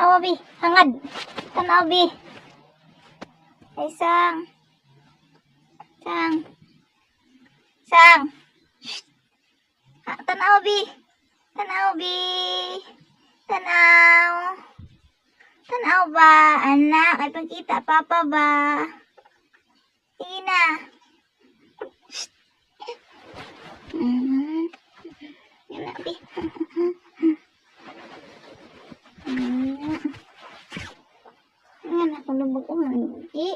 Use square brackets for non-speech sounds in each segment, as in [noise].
Awa, bi. Hangad. Tanaw, bi. Ay, sang. Sang. Sang. Tanaw, bi. Tanaw, bi. Tanaw. Tanaw ba? Anak, ay pagkita, papa ba? Sige na. Shh. Mm. Yan na, bi. Mm. Yan ako lubog umandi.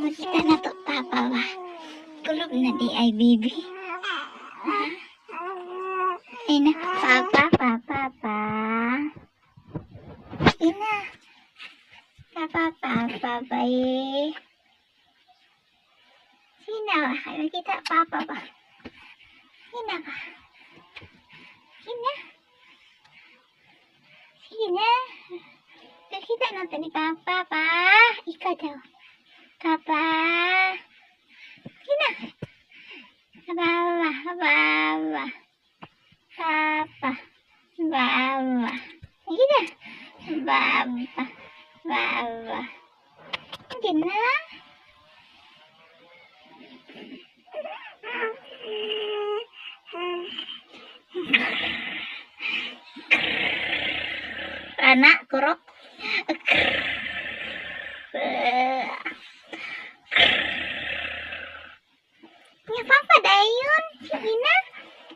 Makita na to, papa ba? Kulob na di ay baby. Ha? Ay na, papa, papa, pa. Ay na. Papa, papa, ba eh. Sino ba? Makita, papa ba? Sino ba? Sino? Sino? Nakita natin ni Papa, pa. Ikaw daw. Papa. Sino? Baba, baba. Papa. Baba. Sige na. Baba. Baba. Sige na. Anak, kurok. Nya papa dayon. Sige na.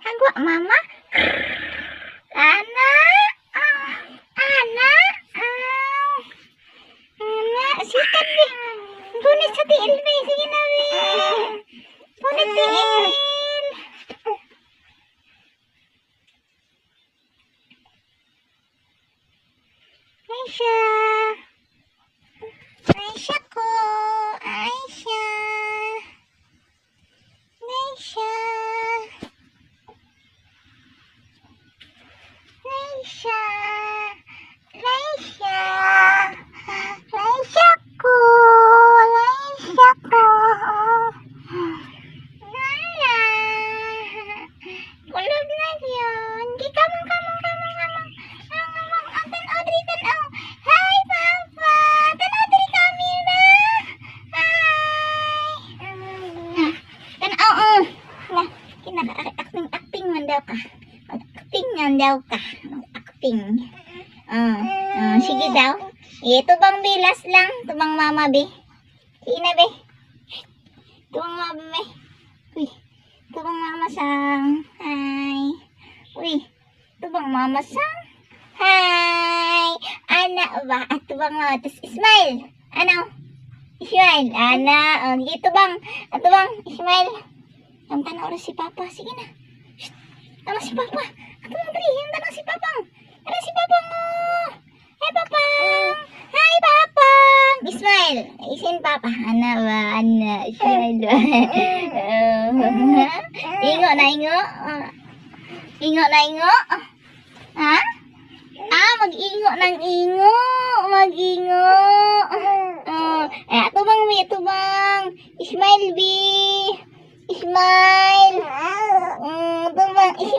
Hagwa mama. Ana. Ana. Ana. Sikat di. Punit sa tiil be. Sige na be. Punit tiil. Aisha. Aisha daw ka. Mag-acting man daw ka. Mag-acting. Ah, ah, sige daw. Ito bang bilas lang? Ito bang mama, be? Sige na, be. Ito bang mama, be? Uy, ito bang mama sang? Hi. Uy, ito bang mama sang? Hi. Ana ba? Ito bang mama? Tapos smile. Ano? Smile. Ana. Oh, ito bang? Ito bang? Smile. Ang tanaw na si Papa. Sige na. Tanaw si Papa. Ito bang dali? Ang tanaw si Papa. Ano si Papa mo? Hi, Papa. Hi, Papa. Smile. Isin Papa. Ana ba? Ana. Smile ba? [laughs] ingo na ingo. Ingo na ingo. Ha? Ah, mag-ingo ng ingo. Mag-ingo. Oh, eh, ito bang, may ito bang. Smile, B. Smile. Mm, ito